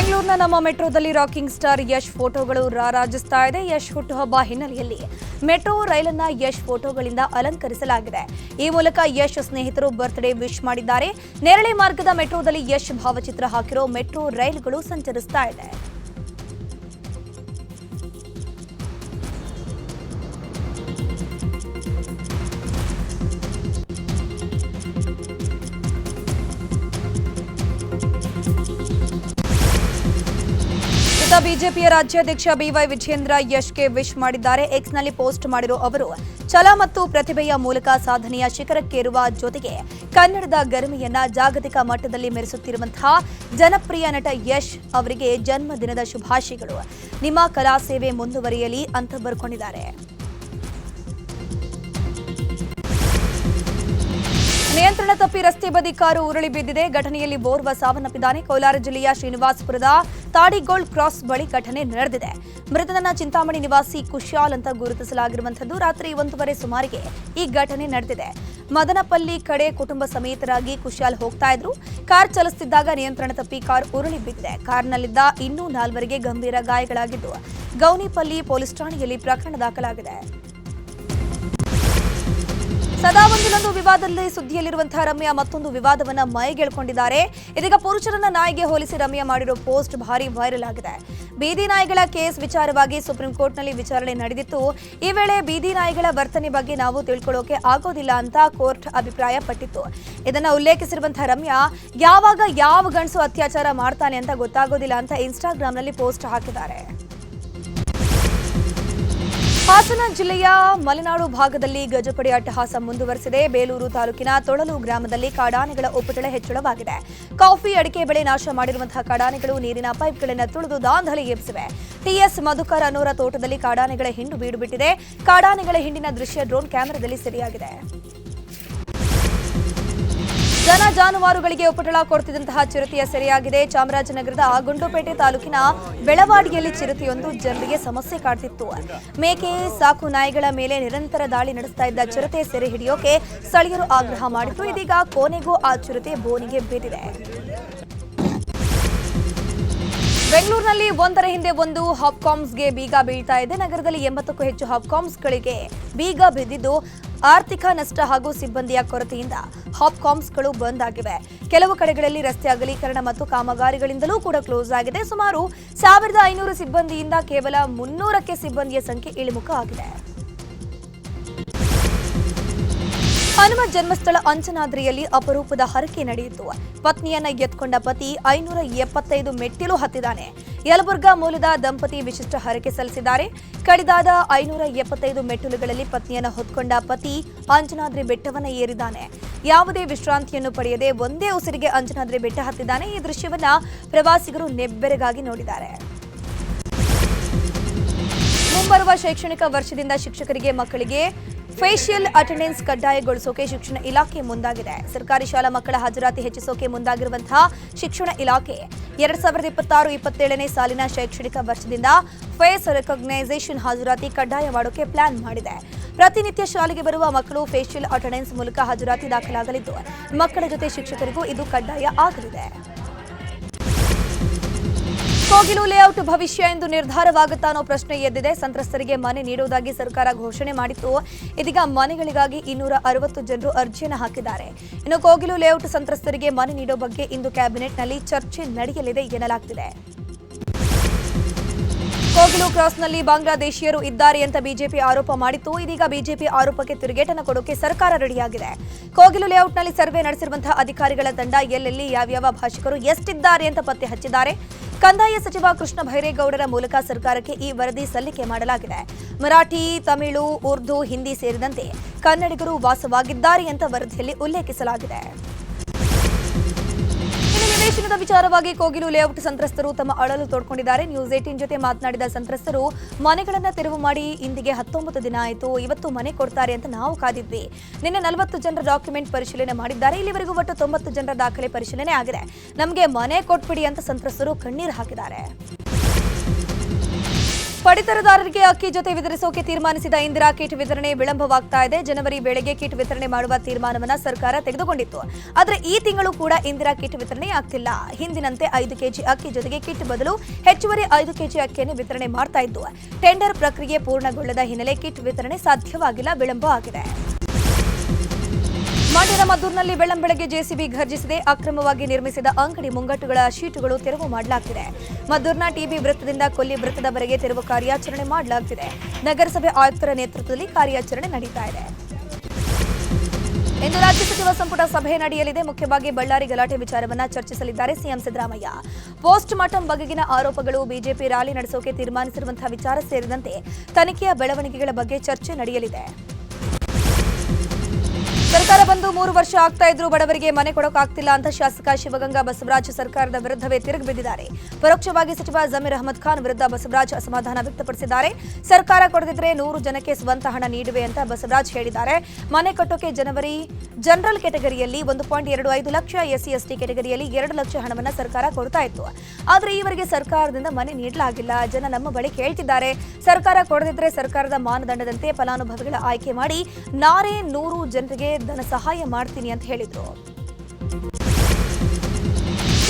ಬೆಂಗಳೂರಿನ ನಮ್ಮ ಮೆಟ್ರೋದಲ್ಲಿ rocking star Yash ಫೋಟೋಗಳು ರಾರಾಜಿಸ್ತಾ ಇದೆ. ಯಶ್ ಹುಟ್ಟುಹಬ್ಬ ಹಿನ್ನೆಲೆಯಲ್ಲಿ ಮೆಟ್ರೋ ರೈಲನ್ನ ಯಶ್ ಫೋಟೋಗಳಿಂದ ಅಲಂಕರಿಸಲಾಗಿದೆ. ಈ ಮೂಲಕ ಯಶ್ ಸ್ನೇಹಿತರು ಬರ್ತ್ಡೇ ವಿಶ್ ಮಾಡಿದ್ದಾರೆ. ನೇರಳೆ ಮಾರ್ಗದ ಮೆಟ್ರೋದಲ್ಲಿ ಯಶ್ ಭಾವಚಿತ್ರ ಹಾಕಿರೋ ಮೆಟ್ರೋ ರೈಲುಗಳು ಸಂಚರಿಸ್ತಾ ಇದೆ. ಬಿಜೆಪಿಯ ರಾಜ್ಯಾಧ್ಯಕ್ಷ ಬಿವೈ ವಿಜೇಂದ್ರ ಯಶ್ಗೆ ವಿಶ್ ಮಾಡಿದ್ದಾರೆ. ಎಕ್ಸ್ನಲ್ಲಿ ಪೋಸ್ಟ್ ಮಾಡಿರೋ ಅವರು, ಛಲ ಮತ್ತು ಪ್ರತಿಭೆಯ ಮೂಲಕ ಸಾಧನೆಯ ಶಿಖರಕ್ಕೇರುವ ಜೊತೆಗೆ ಕನ್ನಡದ ಗರಿಮೆಯನ್ನ ಜಾಗತಿಕ ಮಟ್ಟದಲ್ಲಿ ಮೆರೆಸುತ್ತಿರುವಂತಹ ಜನಪ್ರಿಯ ನಟ ಯಶ್ ಅವರಿಗೆ ಜನ್ಮದಿನದ ಶುಭಾಶಯಗಳು. ನಿಮ್ಮ ಕಲಾ ಸೇವೆ ಮುಂದುವರಿಯಲಿ ಅಂತ ಬರ್ಕೊಂಡಿದ್ದಾರೆ. ನಿಯಂತ್ರಣ ತಪ್ಪಿ ರಸ್ತೆ ಬದಿ ಕಾರು ಉರುಳಿ ಬಿದ್ದಿದೆ. ಘಟನೆಯಲ್ಲಿ ಓರ್ವ ಸಾವನ್ನಪ್ಪಿದ್ದಾನೆ. ಕೋಲಾರ ಜಿಲ್ಲೆಯ ಶ್ರೀನಿವಾಸಪುರದ ತಾಡಿಗೋಳ್ ಕ್ರಾಸ್ ಬಳಿ ಘಟನೆ ನಡೆದಿದೆ. ಮೃತನನ್ನ ಚಿಂತಾಮಣಿ ನಿವಾಸಿ ಕುಶಾಲ್ ಅಂತ ಗುರುತಿಸಲಾಗಿರುವಂತದ್ದು ರಾತ್ರಿ ಒಂದೂವರೆ ಸುಮಾರಿಗೆ ಈ ಘಟನೆ ನಡೆದಿದೆ. ಮದನಪಲ್ಲಿ ಕಡೆ ಕುಟುಂಬ ಸಮೇತರಾಗಿ ಕುಶಾಲ್ ಹೋಗ್ತಾ ಇದ್ರು. ಕಾರ್ ಚಲಿಸುತ್ತಿದ್ದಾಗ ನಿಯಂತ್ರಣ ತಪ್ಪಿ ಕಾರ್ ಉರುಳಿ ಬಿದ್ದಿದೆ. ಕಾರ್ನಲ್ಲಿದ್ದ ಇನ್ನೂ ನಾಲ್ವರಿಗೆ ಗಂಭೀರ ಗಾಯಗಳಾಗಿದ್ದು, ಗೌನಿಪಲ್ಲಿ ಪೊಲೀಸ್ ಠಾಣೆಯಲ್ಲಿ ಪ್ರಕರಣ ದಾಖಲಾಗಿದೆ. ಸದಾ ಒಂದಿನೊಂದು ವಿವಾದದಲ್ಲಿ ಸುದ್ದಿಯಲ್ಲಿರುವಂತಹ ರಮ್ಯಾ ಮತ್ತೊಂದು ವಿವಾದವನ್ನ ಮೈಗೆಳ್ಕೊಂಡಿದ್ದಾರೆ. ಇದೀಗ ಪುರುಷರನ್ನ ನಾಯಿಗೆ ಹೋಲಿಸಿ ರಮ್ಯಾ ಮಾಡಿರೋ ಪೋಸ್ಟ್ ಭಾರಿ ವೈರಲ್ ಆಗಿದೆ. ಬೀದಿ ನಾಯಿಗಳ ಕೇಸ್ ವಿಚಾರವಾಗಿ ಸುಪ್ರೀಂ ಕೋರ್ಟ್ನಲ್ಲಿ ವಿಚಾರಣೆ ನಡೆದಿತ್ತು. ಈ ವೇಳೆ ಬೀದಿ ನಾಯಿಗಳ ವರ್ತನೆ ಬಗ್ಗೆ ನಾವು ತಿಳ್ಕೊಳ್ಳೋಕೆ ಆಗೋದಿಲ್ಲ ಅಂತ ಕೋರ್ಟ್ ಅಭಿಪ್ರಾಯ ಪಟ್ಟಿತ್ತು ಇದನ್ನ ಉಲ್ಲೇಖಿಸಿರುವಂತಹ ರಮ್ಯಾ, ಯಾವಾಗ ಯಾವ ಗಂಡಸು ಅತ್ಯಾಚಾರ ಮಾಡ್ತಾನೆ ಅಂತ ಗೊತ್ತಾಗೋದಿಲ್ಲ ಅಂತ ಇನ್ಸ್ಟಾಗ್ರಾಮ್ನಲ್ಲಿ ಪೋಸ್ಟ್ ಹಾಕಿದ್ದಾರೆ. ಹಾಸನ ಜಿಲ್ಲೆಯ ಮಲೆನಾಡು ಭಾಗದಲ್ಲಿ ಗಜಪಡೆ ಅಟ್ಟಹಾಸ ಮುಂದುವರೆಸಿದೆ. ಬೇಲೂರು ತಾಲೂಕಿನ ತೊಳಲು ಗ್ರಾಮದಲ್ಲಿ ಕಾಡಾನೆಗಳ ಉಪಟಳ ಹೆಚ್ಚಳವಾಗಿದೆ. ಕಾಫಿ ಅಡಿಕೆ ಬೆಳೆ ನಾಶ ಮಾಡಿರುವಂತಹ ಕಾಡಾನೆಗಳು ನೀರಿನ ಪೈಪ್ಗಳನ್ನು ತುಳಿದು ದಾಂಧಲೆ ಎಬ್ಬಿಸಿವೆ. ಟಿಎಸ್ ಮಧುಕರ್ ಅನ್ನೋರ ತೋಟದಲ್ಲಿ ಕಾಡಾನೆಗಳ ಹಿಂಡು ಬೀಡುಬಿಟ್ಟಿದೆ. ಕಾಡಾನೆಗಳ ಹಿಂಡಿನ ದೃಶ್ಯ ಡ್ರೋನ್ ಕ್ಯಾಮೆರಾದಲ್ಲಿ ಸೆರೆಯಾಗಿದೆ. ಜನ ಜಾನುವಾರುಗಳಿಗೆ ಉಪಟಳ ಕೊಡ್ತಿದ್ದಂತಹ ಚಿರತೆಯ ಸೆರೆಯಾಗಿದೆ. ಚಾಮರಾಜನಗರದ ಗುಂಡುಪೇಟೆ ತಾಲೂಕಿನ ಬೆಳವಾಡಿಯಲ್ಲಿ ಚಿರತೆಯೊಂದು ಜನರಿಗೆ ಸಮಸ್ಯೆ ಕಾಡ್ತಿತ್ತು. ಮೇಕೆ, ಸಾಕು ನಾಯಿಗಳ ಮೇಲೆ ನಿರಂತರ ದಾಳಿ ನಡೆಸ್ತಾ ಇದ್ದ ಚಿರತೆ ಸೆರೆ ಹಿಡಿಯೋಕೆ ಸ್ಥಳೀಯರು ಆಗ್ರಹ ಮಾಡಿದ್ರು. ಇದೀಗ ಕೋನೆಗೂ ಆ ಚಿರತೆ ಬೋನಿಗೆ ಬೇದಿದೆ ಬೆಂಗಳೂರಿನಲ್ಲಿ ಒಂದರ ಹಿಂದೆ ಒಂದು ಹಾಪ್ಕಾಮ್ಸ್ಗೆ ಬೀಗ ಬೀಳ್ತಾ ಇದೆ. ನಗರದಲ್ಲಿ ಎಂಬತ್ತಕ್ಕೂ ಹೆಚ್ಚು ಹಾಪ್ಕಾಮ್ಸ್ಗಳಿಗೆ ಬೀಗ ಬಿದ್ದಿದ್ದು ಆರ್ಥಿಕ ನಷ್ಟ ಹಾಗೂ ಸಿಬ್ಬಂದಿಯ ಕೊರತೆಯಿಂದ ಹಾಪ್ಕಾಮ್ಸ್ಗಳು ಬಂದ್ ಆಗಿವೆ. ಕೆಲವು ಕಡೆಗಳಲ್ಲಿ ರಸ್ತೆ ಅಗಲೀಕರಣ ಮತ್ತು ಕಾಮಗಾರಿಗಳಿಂದಲೂ ಕೂಡ ಕ್ಲೋಸ್ ಆಗಿದೆ. ಸುಮಾರು ಸಾವಿರದ ಐನೂರು ಸಿಬ್ಬಂದಿಯಿಂದ ಕೇವಲ ಮುನ್ನೂರಕ್ಕೆ ಸಿಬ್ಬಂದಿಯ ಸಂಖ್ಯೆ ಇಳಿಮುಖ ಆಗಿದೆ. ಹನುಮ ಜನ್ಮಸ್ಥಳ ಅಂಜನಾದ್ರಿಯಲ್ಲಿ ಅಪರೂಪದ ಹರಕೆ ನಡೆಯಿತು. ಪತ್ನಿಯನ್ನ ಎತ್ಕೊಂಡ ಪತಿ ಐನೂರ ಎಪ್ಪತ್ತೈದು ಮೆಟ್ಟಿಲು ಹತ್ತಿದ್ದಾನೆ. ಯಲಬುರ್ಗಾ ಮೂಲದ ದಂಪತಿ ವಿಶಿಷ್ಟ ಹರಕೆ ಸಲ್ಲಿಸಿದ್ದಾರೆ. ಕಡಿದಾದ ಐನೂರ ಎಪ್ಪತ್ತೈದು ಮೆಟ್ಟಿಲುಗಳಲ್ಲಿ ಪತ್ನಿಯನ್ನ ಹೊತ್ಕೊಂಡ ಪತಿ ಅಂಜನಾದ್ರಿ ಬೆಟ್ಟವನ್ನ ಏರಿದ್ದಾನೆ. ಯಾವುದೇ ವಿಶ್ರಾಂತಿಯನ್ನು ಪಡೆಯದೆ ಒಂದೇ ಉಸಿರಿಗೆ ಅಂಜನಾದ್ರಿ ಬೆಟ್ಟ ಹತ್ತಿದ್ದಾನೆ. ಈ ದೃಶ್ಯವನ್ನ ಪ್ರವಾಸಿಗರು ನೆಬ್ಬೆರಗಾಗಿ ನೋಡಿದ್ದಾರೆ. ಮುಂಬರುವ ಶೈಕ್ಷಣಿಕ ವರ್ಷದಿಂದ ಶಿಕ್ಷಕರಿಗೆ ಮಕ್ಕಳಿಗೆ ಫೇಶಿಯಲ್ ಅಟೆಂಡೆನ್ಸ್ ಕಡ್ಡಾಯಗೊಳಿಸೋಕೆ ಶಿಕ್ಷಣ ಇಲಾಖೆ ಮುಂದಾಗಿದೆ. ಸರ್ಕಾರಿ ಶಾಲಾ ಮಕ್ಕಳ ಹಾಜರಾತಿ ಹೆಚ್ಚಿಸೋಕೆ ಮುಂದಾಗಿರುವಂತಹ ಶಿಕ್ಷಣ ಇಲಾಖೆ ಎರಡ್ ಸಾವಿರದ ಇಪ್ಪತ್ತಾರು ಇಪ್ಪತ್ತೇಳನೇ ಸಾಲಿನ ಶೈಕ್ಷಣಿಕ ವರ್ಷದಿಂದ ಫೇಸ್ ರೆಕಗ್ನೈಸೇಷನ್ ಹಾಜರಾತಿ ಕಡ್ಡಾಯ ಮಾಡೋಕೆ ಪ್ಲಾನ್ ಮಾಡಿದೆ. ಪ್ರತಿನಿತ್ಯ ಶಾಲೆಗೆ ಬರುವ ಮಕ್ಕಳು ಫೇಶಿಯಲ್ ಅಟೆಂಡೆನ್ಸ್ ಮೂಲಕ ಹಾಜರಾತಿ ದಾಖಲಾಗಲಿದ್ದು, ಮಕ್ಕಳ ಜೊತೆ ಶಿಕ್ಷಕರಿಗೂ ಇದು ಕಡ್ಡಾಯ ಆಗಲಿದೆ. ಕೋಗಿಲು ಲೇಔಟ್ ಭವಿಷ್ಯ ಎಂದು ನಿರ್ಧಾರವಾಗುತ್ತಾನೋ ಪ್ರಶ್ನೆ ಎದ್ದಿದೆ. ಸಂತ್ರಸ್ತರಿಗೆ ಮನೆ ನೀಡುವುದಾಗಿ ಸರ್ಕಾರ ಘೋಷಣೆ ಮಾಡಿತ್ತು. ಇದೀಗ ಮನೆಗಳಿಗಾಗಿ ಇನ್ನೂರ ಅರವತ್ತು ಜನರು ಅರ್ಜಿಯನ್ನು ಹಾಕಿದ್ದಾರೆ. ಇನ್ನು ಕೋಗಿಲು ಲೇಔಟ್ ಸಂತ್ರಸ್ತರಿಗೆ ಮನೆ ನೀಡೋ ಬಗ್ಗೆ ಇಂದು ಕ್ಯಾಬಿನೆಟ್ನಲ್ಲಿ ಚರ್ಚೆ ನಡೆಯಲಿದೆ ಎನ್ನಲಾಗ್ತಿದೆ. ಕೋಗಿಲು ಕ್ರಾಸ್ನಲ್ಲಿ ಬಾಂಗ್ಲಾದೇಶಿಯರು ಇದ್ದಾರೆ ಅಂತ ಬಿಜೆಪಿ ಆರೋಪ ಮಾಡಿತ್ತು. ಇದೀಗ ಬಿಜೆಪಿ ಆರೋಪಕ್ಕೆ ತಿರುಗೇಟನ ಕೊಡೋಕೆ ಸರ್ಕಾರ ರೆಡಿಯಾಗಿದೆ. ಕೋಗಿಲು ಲೇಔಟ್ನಲ್ಲಿ ಸರ್ವೆ ನಡೆಸಿರುವಂತಹ ಅಧಿಕಾರಿಗಳ ತಂಡ ಎಲ್ಲೆಲ್ಲಿ ಯಾವ್ಯಾವ ಭಾಷಿಕರು ಎಷ್ಟಿದ್ದಾರೆ ಅಂತ ಪತ್ತೆ ಹಚ್ಚಿದ್ದಾರೆ. ಕಂದಾಯ ಸಚಿವ ಕೃಷ್ಣ ಭೈರೇಗೌಡರ ಮೂಲಕ ಸರ್ಕಾರಕ್ಕೆ ಈ ವರದಿ ಸಲ್ಲಿಕೆ ಮಾಡಲಾಗಿದೆ. ಮರಾಠಿ, ತಮಿಳು, ಉರ್ದು, ಹಿಂದಿ ಸೇರಿದಂತೆ ಕನ್ನಡಿಗರು ವಾಸವಾಗಿದ್ದಾರೆ ಅಂತ ವರದಿಯಲ್ಲಿ ಉಲ್ಲೇಖಿಸಲಾಗಿದೆ. ನಿವೇಶನದ ವಿಚಾರವಾಗಿ ಕೋಗಿಲು ಲೇಔಟ್ ಸಂತ್ರಸ್ತರು ತಮ್ಮ ಅಳಲು ತೋಡ್ಕೊಂಡಿದ್ದಾರೆ. ನ್ಯೂಸ್ ಏಟೀನ್ ಜೊತೆ ಮಾತನಾಡಿದ ಸಂತ್ರಸ್ತರು, ಮನೆಗಳನ್ನು ತೆರವು ಮಾಡಿ ಇಂದಿಗೆ ಹತ್ತೊಂಬತ್ತು ದಿನ ಆಯಿತು, ಇವತ್ತು ಮನೆ ಕೊಡ್ತಾರೆ ಅಂತ ನಾವು ಕಾದಿದ್ವಿ. ನಿನ್ನೆ ನಲವತ್ತು ಜನರ ಡಾಕ್ಯುಮೆಂಟ್ ಪರಿಶೀಲನೆ ಮಾಡಿದ್ದಾರೆ. ಇಲ್ಲಿವರೆಗೂ ಒಟ್ಟು ತೊಂಬತ್ತು ಜನರ ದಾಖಲೆ ಪರಿಶೀಲನೆ ಆಗಿದೆ. ನಮಗೆ ಮನೆ ಕೊಟ್ಬಿಡಿ ಅಂತ ಸಂತ್ರಸ್ತರು ಕಣ್ಣೀರು ಹಾಕಿದ್ದಾರೆ. ಪಡಿತರದಾರರಿಗೆ ಅಕ್ಕಿ ಜೊತೆ ವಿತರಿಸೋಕೆ ತೀರ್ಮಾನಿಸಿದ ಇಂದಿರಾ ಕಿಟ್ ವಿತರಣೆ ವಿಳಂಬವಾಗ್ತಾ ಇದೆ. ಜನವರಿ ವೇಳೆಗೆ ಕಿಟ್ ವಿತರಣೆ ಮಾಡುವ ತೀರ್ಮಾನವನ್ನ ಸರ್ಕಾರ ತೆಗೆದುಕೊಂಡಿತ್ತು. ಆದರೆ ಈ ತಿಂಗಳು ಕೂಡ ಇಂದಿರಾ ಕಿಟ್ ವಿತರಣೆ ಆಗ್ತಿಲ್ಲ. ಹಿಂದಿನಂತೆ ಐದು ಕೆಜಿ ಅಕ್ಕಿ ಜೊತೆಗೆ ಕಿಟ್ ಬದಲು ಹೆಚ್ಚುವರಿ ಐದು ಕೆಜಿ ಅಕ್ಕಿಯನ್ನು ವಿತರಣೆ ಮಾಡ್ತಾ ಇದ್ದು, ಟೆಂಡರ್ ಪ್ರಕ್ರಿಯೆ ಪೂರ್ಣಗೊಳ್ಳದ ಹಿನ್ನೆಲೆ ಕಿಟ್ ವಿತರಣೆ ಸಾಧ್ಯವಾಗಿಲ್ಲ ವಿಳಂಬ ಆಗಿದೆ ಮಂಡ್ಯದ ಮದ್ದೂರಿನಲ್ಲಿ ಬೆಳ್ಳಂಬೆಳಗ್ಗೆ ಜೆಸಿಬಿ ಘರ್ಜಿಸಿದೆ ಅಕ್ರಮವಾಗಿ ನಿರ್ಮಿಸಿದ ಅಂಗಡಿ ಮುಂಗಟ್ಟುಗಳ ಶೀಟುಗಳು ತೆರವು ಮಾಡಲಾಗ್ತಿದೆ. ಮದ್ದೂರಿನ ಟಿಬಿ ವೃತ್ತದಿಂದ ಕೊಲ್ಲಿ ವೃತ್ತದವರೆಗೆ ತೆರವು ಕಾರ್ಯಾಚರಣೆ ಮಾಡಲಾಗ್ತಿದೆ. ನಗರಸಭೆ ಆಯುಕ್ತರ ನೇತೃತ್ವದಲ್ಲಿ ಕಾರ್ಯಾಚರಣೆ ನಡೀತಾ ಇದೆ. ಇಂದು ರಾಜ್ಯ ಸಚಿವ ಸಂಪುಟ ಸಭೆ ನಡೆಯಲಿದೆ. ಮುಖ್ಯವಾಗಿ ಬಳ್ಳಾರಿ ಗಲಾಟೆ ವಿಚಾರವನ್ನ ಚರ್ಚಿಸಲಿದ್ದಾರೆ ಸಿಎಂ ಸಿದ್ದರಾಮಯ್ಯ. ಪೋಸ್ಟ್ ಮಾರ್ಟಂ ಬಗೆಗಿನ ಆರೋಪಗಳು ಬಿಜೆಪಿ ರ್ಯಾಲಿ ನಡೆಸೋಕೆ ತೀರ್ಮಾನಿಸಿರುವಂತಹ ವಿಚಾರ ಸೇರಿದಂತೆ ತನಿಖೆಯ ಬೆಳವಣಿಗೆಗಳ ಬಗ್ಗೆ ಚರ್ಚೆ ನಡೆಯಲಿದೆ. ಸರ್ಕಾರ ಬಂದು ಮೂರು ವರ್ಷ ಆಗ್ತಾ ಇದ್ರು ಬಡವರಿಗೆ ಮನೆ ಕೊಡೋಕಾಗ್ತಿಲ್ಲ ಅಂತ ಶಾಸಕ ಶಿವಗಂಗಾ ಬಸವರಾಜ್ ಸರ್ಕಾರದ ವಿರುದ್ಧವೇ ತಿರುಗಿ ಬಿದ್ದಿದ್ದಾರೆ. ಪರೋಕ್ಷವಾಗಿ ಸಚಿವ ಜಮೀರ್ ಅಹಮದ್ ಖಾನ್ ವಿರುದ್ಧ ಬಸವರಾಜ್ ಅಸಮಾಧಾನ ವ್ಯಕ್ತಪಡಿಸಿದ್ದಾರೆ. ಸರ್ಕಾರ ಕೊಡದಿದ್ರೆ ನೂರು ಜನಕ್ಕೆ ಸ್ವಂತ ಹಣ ನೀಡುವೆ ಅಂತ ಬಸವರಾಜ್ ಹೇಳಿದ್ದಾರೆ. ಮನೆ ಕಟ್ಟೋಕೆ ಜನವರಿ ಜನರಲ್ ಕೆಟಗರಿಯಲ್ಲಿ ಒಂದು ಪಾಯಿಂಟ್ ಎರಡು ಐದು ಲಕ್ಷ ಎಸ್ಸಿ ಎಸ್ಟಿ ಕೆಟಗರಿಯಲ್ಲಿ ಎರಡು ಲಕ್ಷ ಹಣವನ್ನು ಸರ್ಕಾರ ಕೊಡ್ತಾ ಇತ್ತು. ಆದರೆ ಈವರೆಗೆ ಸರ್ಕಾರದಿಂದ ಮನೆ ನೀಡಲಾಗಿಲ್ಲ. ಜನ ನಮ್ಮ ಬಳಿ ಕೇಳ್ತಿದ್ದಾರೆ. ಸರ್ಕಾರ ಕೊಡದಿದ್ರೆ ಸರ್ಕಾರದ ಮಾನದಂಡದಂತೆ ಫಲಾನುಭವಿಗಳ ಆಯ್ಕೆ ಮಾಡಿ ನಾರೇ ನೂರು ಜನರಿಗೆ ಧನ ಸಹಾಯ ಮಾಡ್ತೀನಿ ಅಂತ ಹೇಳಿದರು.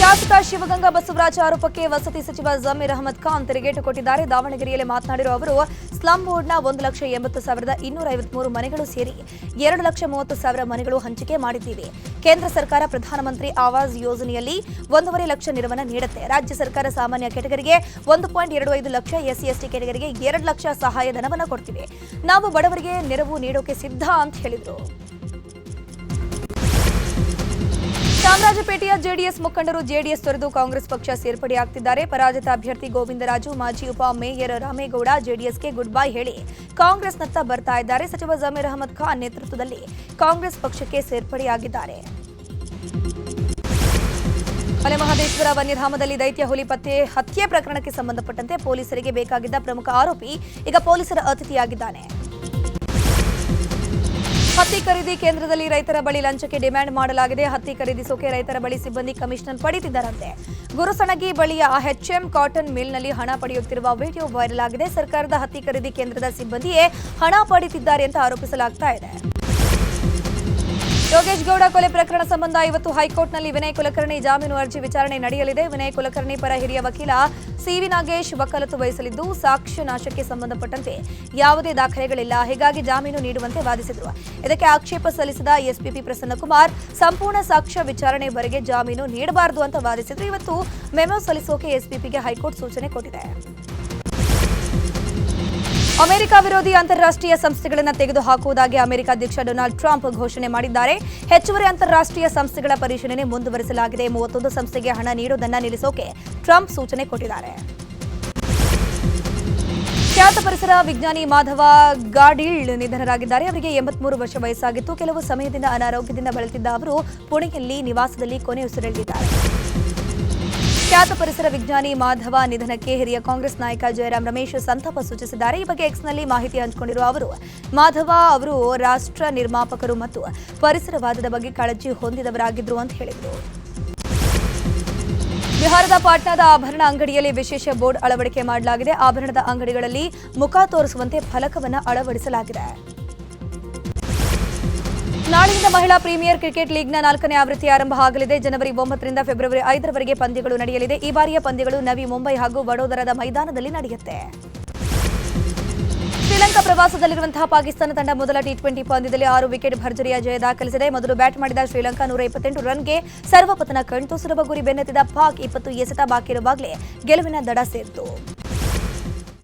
ಶಾಸಕ ಶಿವಗಂಗಾ ಬಸವರಾಜ್ ಆರೋಪಕ್ಕೆ ವಸತಿ ಸಚಿವ ಜಮೀರ್ ಅಹಮದ್ ಖಾನ್ ತಿರುಗೇಟು ಕೊಟ್ಟಿದ್ದಾರೆ. ದಾವಣಗೆರೆಯಲ್ಲಿ ಮಾತನಾಡಿರುವ ಅವರು, ಸ್ಲಂ ಬೋರ್ಡ್ನ ಒಂದು ಲಕ್ಷ ಎಂಬತ್ತು ಸಾವಿರದ ಇನ್ನೂರ ಐವತ್ಮೂರು ಮನೆಗಳು ಸೇರಿ ಎರಡು ಲಕ್ಷ ಮೂವತ್ತು ಸಾವಿರ ಮನೆಗಳು ಹಂಚಿಕೆ ಮಾಡಿದ್ದೀವಿ. ಕೇಂದ್ರ ಸರ್ಕಾರ ಪ್ರಧಾನಮಂತ್ರಿ ಆವಾಸ್ ಯೋಜನೆಯಲ್ಲಿ ಒಂದೂವರೆ ಲಕ್ಷ ನೆರವನ್ನು ನೀಡುತ್ತೆ. ರಾಜ್ಯ ಸರ್ಕಾರ ಸಾಮಾನ್ಯ ಕೆಟಗರಿಗೆ ಒಂದು ಪಾಯಿಂಟ್ ಎರಡು ಐದು ಲಕ್ಷ ಎಸ್ಸಿ ಎಸ್ಟಿ ಕೆಟಗರಿಗೆ ಎರಡು ಲಕ್ಷ ಸಹಾಯಧನವನ್ನು ಕೊಡ್ತೀವಿ ನಾವು ಬಡವರಿಗೆ ನೆರವು ನೀಡೋಕೆ ಸಿದ್ಧ ಅಂತ ಹೇಳಿದ್ರು. ಚಾಮರಾಜಪೇಟೆಯ ಜೆಡಿಎಸ್ ಮುಖಂಡರು ಜೆಡಿಎಸ್ ತೊರೆದು ಕಾಂಗ್ರೆಸ್ ಪಕ್ಷ ಸೇರ್ಪಡೆಯಾಗ್ತಿದ್ದಾರೆ ಪರಾಜಿತ ಅಭ್ಯರ್ಥಿ ಗೋವಿಂದರಾಜು, ಮಾಜಿ ಉಪ ಮೇಯರ್ ರಾಮೇಗೌಡ ಜೆಡಿಎಸ್ಗೆ ಗುಡ್ ಬೈ ಹೇಳಿ ಕಾಂಗ್ರೆಸ್ನತ್ತ ಬರ್ತಾ ಇದ್ದಾರೆ. ಸಚಿವ ಜಮೀರ್ ಅಹಮದ್ ಖಾನ್ ನೇತೃತ್ವದಲ್ಲಿ ಕಾಂಗ್ರೆಸ್ ಪಕ್ಷಕ್ಕೆ ಸೇರ್ಪಡೆಯಾಗಿದ್ದಾರೆ ಮಲೆಮಹದೇಶ್ವರ ವನ್ಯಧಾಮದಲ್ಲಿ ದೈತ್ಯ ಹುಲಿ ಪತ್ತೆ ಹತ್ಯೆ ಪ್ರಕರಣಕ್ಕೆ ಸಂಬಂಧಪಟ್ಟಂತೆ ಪೊಲೀಸರಿಗೆ ಬೇಕಾಗಿದ್ದ ಪ್ರಮುಖ ಆರೋಪಿ ಈಗ ಪೊಲೀಸರ ಅತಿಥಿಯಾಗಿದ್ದಾನೆ. ಹತ್ತಿ ಖರೀದಿ ಕೇಂದ್ರದಲ್ಲಿ ರೈತರ ಬಳಿ ಲಂಚಕ್ಕೆ ಡಿಮ್ಯಾಂಡ್ ಮಾಡಲಾಗಿದೆ. ಹತ್ತಿ ಖರೀದಿಸೋಕೆ ರೈತರ ಬಳಿ ಸಿಬ್ಬಂದಿ ಕಮಿಷನ್ ಪಡೆದಿದ್ದಾರಂತೆ ಗುರುಸಣಗಿ ಬಳಿಯ ಎಚ್ಎಂ ಕಾಟನ್ ಮಿಲ್ನಲ್ಲಿ ಹಣ ಪಡೆಯುತ್ತಿರುವ ವಿಡಿಯೋ ವೈರಲ್ ಆಗಿದೆ. ಸರ್ಕಾರದ ಹತ್ತಿ ಖರೀದಿ ಕೇಂದ್ರದ ಸಿಬ್ಬಂದಿಯೇ ಹಣ ಪಡೆಯುತ್ತಿದ್ದಾರೆ ಅಂತ ಆರೋಪಿಸಲಾಗ್ತಾ ಇದೆ. ಯೋಗೇಶ್ ಗೌಡ ಕೊಲೆ ಪ್ರಕರಣ ಸಂಬಂಧ ಇವತ್ತು ಹೈಕೋರ್ಟ್ನಲ್ಲಿ ವಿನಯ್ ಕುಲಕರ್ಣಿ ಜಾಮೀನು ಅರ್ಜಿ ವಿಚಾರಣೆ ನಡೆಯಲಿದೆ. ವಿನಯ್ ಕುಲಕರ್ಣಿ ಪರ ಹಿರಿಯ ವಕೀಲ ಸಿವಿ ನಾಗೇಶ್ ವಕಾಲತ್ತು ವಹಿಸಲಿದ್ದು, ಸಾಕ್ಷ್ಯ ನಾಶಕ್ಕೆ ಸಂಬಂಧಪಟ್ಟಂತೆ ಯಾವುದೇ ದಾಖಲೆಗಳಿಲ್ಲ. ಹೀಗಾಗಿ ಜಾಮೀನು ನೀಡುವಂತೆ ವಾದಿಸಿದರು. ಇದಕ್ಕೆ ಆಕ್ಷೇಪ ಸಲ್ಲಿಸಿದ ಎಸ್ಪಿಪಿ ಪ್ರಸನ್ನಕುಮಾರ್, ಸಂಪೂರ್ಣ ಸಾಕ್ಷ್ಯ ವಿಚಾರಣೆವರೆಗೆ ಜಾಮೀನು ನೀಡಬಾರದು ಅಂತ ವಾದಿಸಿದ್ರು. ಇವತ್ತು ಮೆಮೊ ಸಲ್ಲಿಸೋಕೆ ಎಸ್ಪಿಪಿಗೆ ಹೈಕೋರ್ಟ್ ಸೂಚನೆ ಕೊಟ್ಟಿದೆ. ಅಮೆರಿಕ ವಿರೋಧಿ ಅಂತಾರಾಷ್ಟ್ರೀಯ ಸಂಸ್ಥೆಗಳನ್ನು ತೆಗೆದುಹಾಕುವುದಾಗಿ ಅಮೆರಿಕ ಅಧ್ಯಕ್ಷ ಡೊನಾಲ್ಡ್ ಟ್ರಂಪ್ ಘೋಷಣೆ ಮಾಡಿದ್ದಾರೆ. ಹೆಚ್ಚುವರಿ ಅಂತಾರಾಷ್ಟ್ರೀಯ ಸಂಸ್ಥೆಗಳ ಪರಿಶೀಲನೆ ಮುಂದುವರಿಸಲಾಗಿದೆ. ಮೂವತ್ತೊಂದು ಸಂಸ್ಥೆಗೆ ಹಣ ನೀಡುವುದನ್ನು ನಿಲ್ಲಿಸೋಕೆ ಟ್ರಂಪ್ ಸೂಚನೆ ಕೊಟ್ಟಿದ್ದಾರೆ. ಖ್ಯಾತ ಪರಿಸರ ವಿಜ್ಞಾನಿ ಮಾಧವ ಗಾಡೀಳ್ ನಿಧನರಾಗಿದ್ದಾರೆ. ಅವರಿಗೆ ಎಂಬತ್ಮೂರು ವರ್ಷ ವಯಸ್ಸಾಗಿತ್ತು. ಕೆಲವು ಸಮಯದಿಂದ ಅನಾರೋಗ್ಯದಿಂದ ಬಳಲ್ತಿದ್ದ ಅವರು ಪುಣೆಯಲ್ಲಿ ನಿವಾಸದಲ್ಲಿ ಕೊನೆಯುಸಿರೆಳೆದಿದ್ದಾರೆ. ಖ್ಯಾತ ಪರಿಸರ ವಿಜ್ಞಾನಿ ಮಾಧವ ನಿಧನಕ್ಕೆ ಹಿರಿಯ ಕಾಂಗ್ರೆಸ್ ನಾಯಕ ಜಯರಾಮ್ ರಮೇಶ್ ಸಂತಾಪ ಸೂಚಿಸಿದ್ದಾರೆ. ಈ ಬಗ್ಗೆ ಎಕ್ಸ್ನಲ್ಲಿ ಮಾಹಿತಿ ಹಂಚಿಕೊಂಡಿರುವ ಅವರು, ಮಾಧವ ಅವರು ರಾಷ್ಟ್ರ ನಿರ್ಮಾಪಕರು ಮತ್ತು ಪರಿಸರವಾದದ ಬಗ್ಗೆ ಕಾಳಜಿ ಹೊಂದಿದವರಾಗಿದ್ದರು ಅಂತ ಹೇಳಿದರು. ಬಿಹಾರದ ಪಾಟ್ನಾದ ಆಭರಣ ಅಂಗಡಿಯಲ್ಲಿ ವಿಶೇಷ ಬೋರ್ಡ್ ಅಳವಡಿಕೆ ಮಾಡಲಾಗಿದೆ. ಆಭರಣದ ಅಂಗಡಿಗಳಲ್ಲಿ ಮುಖ ತೋರಿಸುವಂತೆ ಫಲಕವನ್ನು ಅಳವಡಿಸಲಾಗಿದೆ. ನಾಳೆಯಿಂದ ಮಹಿಳಾ ಪ್ರೀಮಿಯರ್ ಕ್ರಿಕೆಟ್ ಲೀಗ್ನ ನಾಲ್ಕನೇ ಆವೃತ್ತಿ ಆರಂಭ ಆಗಲಿದೆ. ಜನವರಿ ಒಂಬತ್ತರಿಂದ ಫೆಬ್ರವರಿ ಐದರವರೆಗೆ ಪಂದ್ಯಗಳು ನಡೆಯಲಿದೆ. ಈ ಬಾರಿಯ ಪಂದ್ಯಗಳು ನವಿ ಮುಂಬೈ ಹಾಗೂ ವಡೋದರದ ಮೈದಾನದಲ್ಲಿ ನಡೆಯುತ್ತೆ. ಶ್ರೀಲಂಕಾ ಪ್ರವಾಸದಲ್ಲಿರುವಂತಹ ಪಾಕಿಸ್ತಾನ ತಂಡ ಮೊದಲ ಟಿ ಟ್ವೆಂಟಿ ಪಂದ್ಯದಲ್ಲಿ ಆರು ವಿಕೆಟ್ ಭರ್ಜರಿಯ ಜಯ ದಾಖಲಿಸಿದೆ. ಮೊದಲು ಬ್ಯಾಟ್ ಮಾಡಿದ ಶ್ರೀಲಂಕಾ ನೂರ ಇಪ್ಪತ್ತೆಂಟು ರನ್ಗೆ ಸರ್ವಪತನ ಕಣ್ತು ಸುಲಭ ಗುರಿ ಬೆನ್ನತ್ತಿದ ಪಾಕ್ ಇಪ್ಪತ್ತು ಎಸೆತ ಬಾಕಿ ಇರುವಾಗಲೇ ಗೆಲುವಿನ ದಡ ಸೇರಿತು.